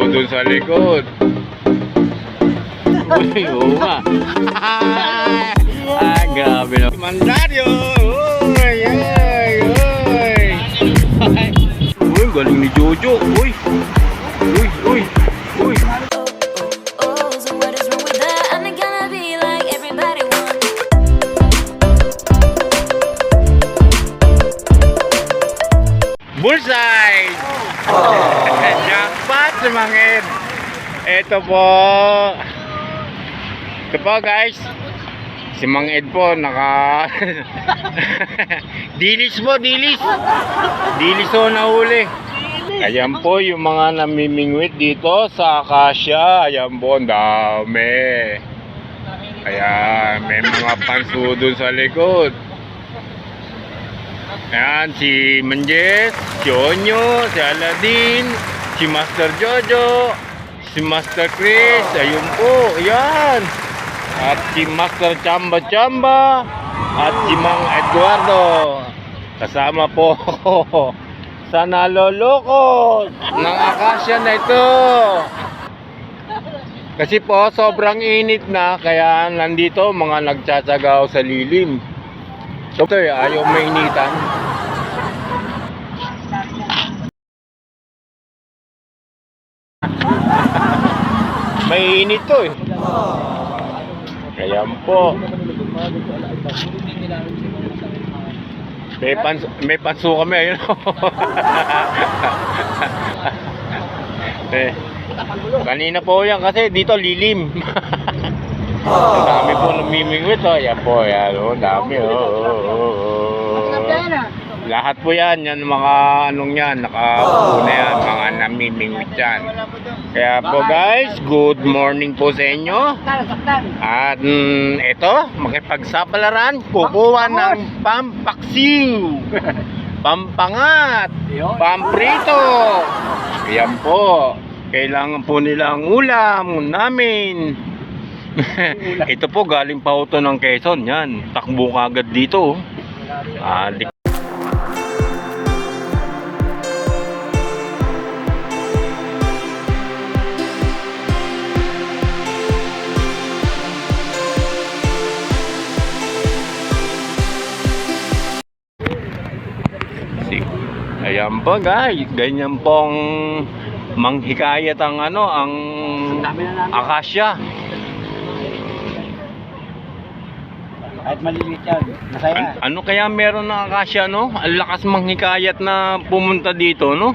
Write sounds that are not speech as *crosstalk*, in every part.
pansudon sa likod. *laughs* Uy, oo nga. ah, grabe na. Mandario! Uy, ay, uy! Uy, galing ni Jojo. Uy, Sa mga Ed. Ito po. Ito po guys. Si Mang Ed po naka *laughs* Dilis po, dilis. Dilis po nahuli. Ayan po yung mga namimingwit dito sa Acacia. Ayan po, ang dami. Ayan, may mga panso dun sa likod. Ayan, si Manjes, si Onyo, si Aladdin, si Master Jojo, si Master Chris, ayun po, ayan. At si Master Chamba Chamba, at si Mang Eduardo. Kasama po *laughs* sa naloloko ng akasya na ito. Kasi po, sobrang init na, kaya nandito mga nagtsatsaga sa lilim. So, ayaw mainitan. May init to eh. Kaya po. May pans may panso kami ayun. *laughs* eh, kanina po yan kasi dito lilim. *laughs* Ang dami po namimingwit oh. Yan po, yan oh. Dami oh. oh, oh, oh. Lahat po yan, yan mga anong yan, nakapuno yan, mga namimingwit yan. Kaya po guys, good morning po sa inyo. At mm, ito, makipagsapalaran, kukuha ng pampaksiw, *laughs* pampangat, pamprito. Ayan po, kailangan po nila ang ulam namin. *laughs* ito po, galing pa ito ng Quezon, yan. Takbo ka agad dito. Ah, Ayan po guys, ganyan pong manghikayat ang ano, ang akasya. Kahit maliliit yan, masaya. An- ano kaya meron ng akasya no? Ang lakas manghikayat na pumunta dito no?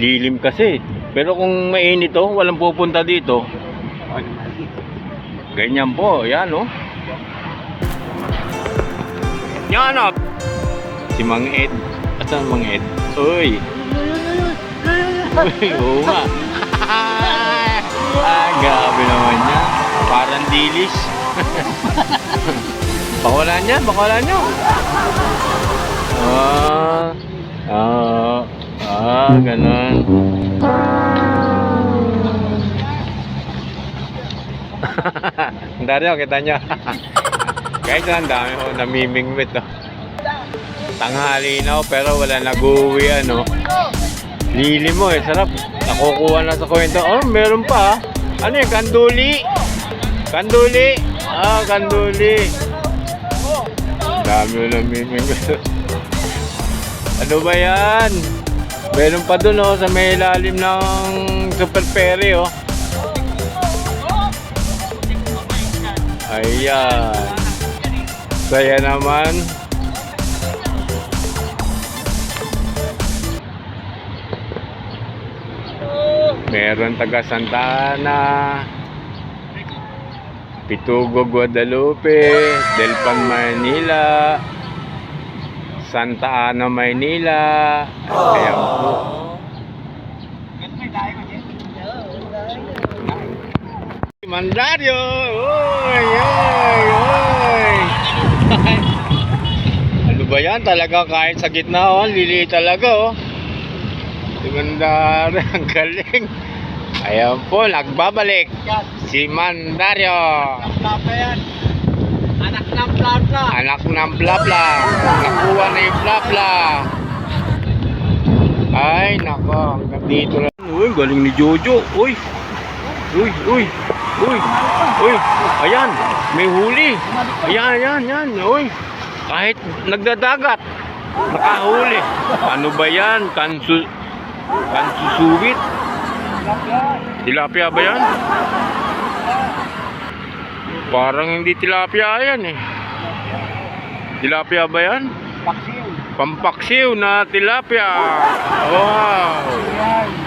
Lilim kasi. Pero kung mainit to, walang pupunta dito. Ganyan po, yan no? Yan no? Si Mang Ed. Asan Mang Ed? Uy! Uy, oo nga. ah, grabe naman niya. Parang dilis. Bakawalan niya, bakawalan niyo. Ah, ah, ah, ganun. Ang Dario, kita niya. Kahit ang dami ko *laughs* namimingwit. Oh. Tanghali na pero wala nag-uwi ano. Lili mo eh, sarap. Nakukuha na sa kwento. Oh, meron pa. ah. Ano yung kanduli? Kanduli. Ah, kanduli. Dami mo namimingwit. *laughs* ano ba yan? Meron pa dun oh, sa may ilalim ng Super Perry oh. Ayan. Saya naman. Meron taga Santa Ana. Pitugo, Guadalupe, Delpan, Manila, Santa Ana, Maynila. Ayan po. Mandario! Uy! Uy! Uy! *laughs* ano ba yan? Talaga kahit sa gitna, oh. Lili talaga, oh. Si Mandario, *laughs* ang galing. Ayan po, nagbabalik. Si Mandario. Anak ng plapa. Anak ng blabla. Nakuha na yung blabla. Ay, nako. Hanggang dito lang. Uy, galing ni Jojo. Uy. Uy, uy. Uy. Uy. Ayan, may huli. Ayan, ayan, ayan. Uy. Kahit nagdadagat, nakahuli. Ano ba yan? Kansu kansusubit? Tilapia ba yan? Parang hindi tilapia yan eh. Tilapia ba yan? Paksiw. Pampaksiw na tilapia. Wow.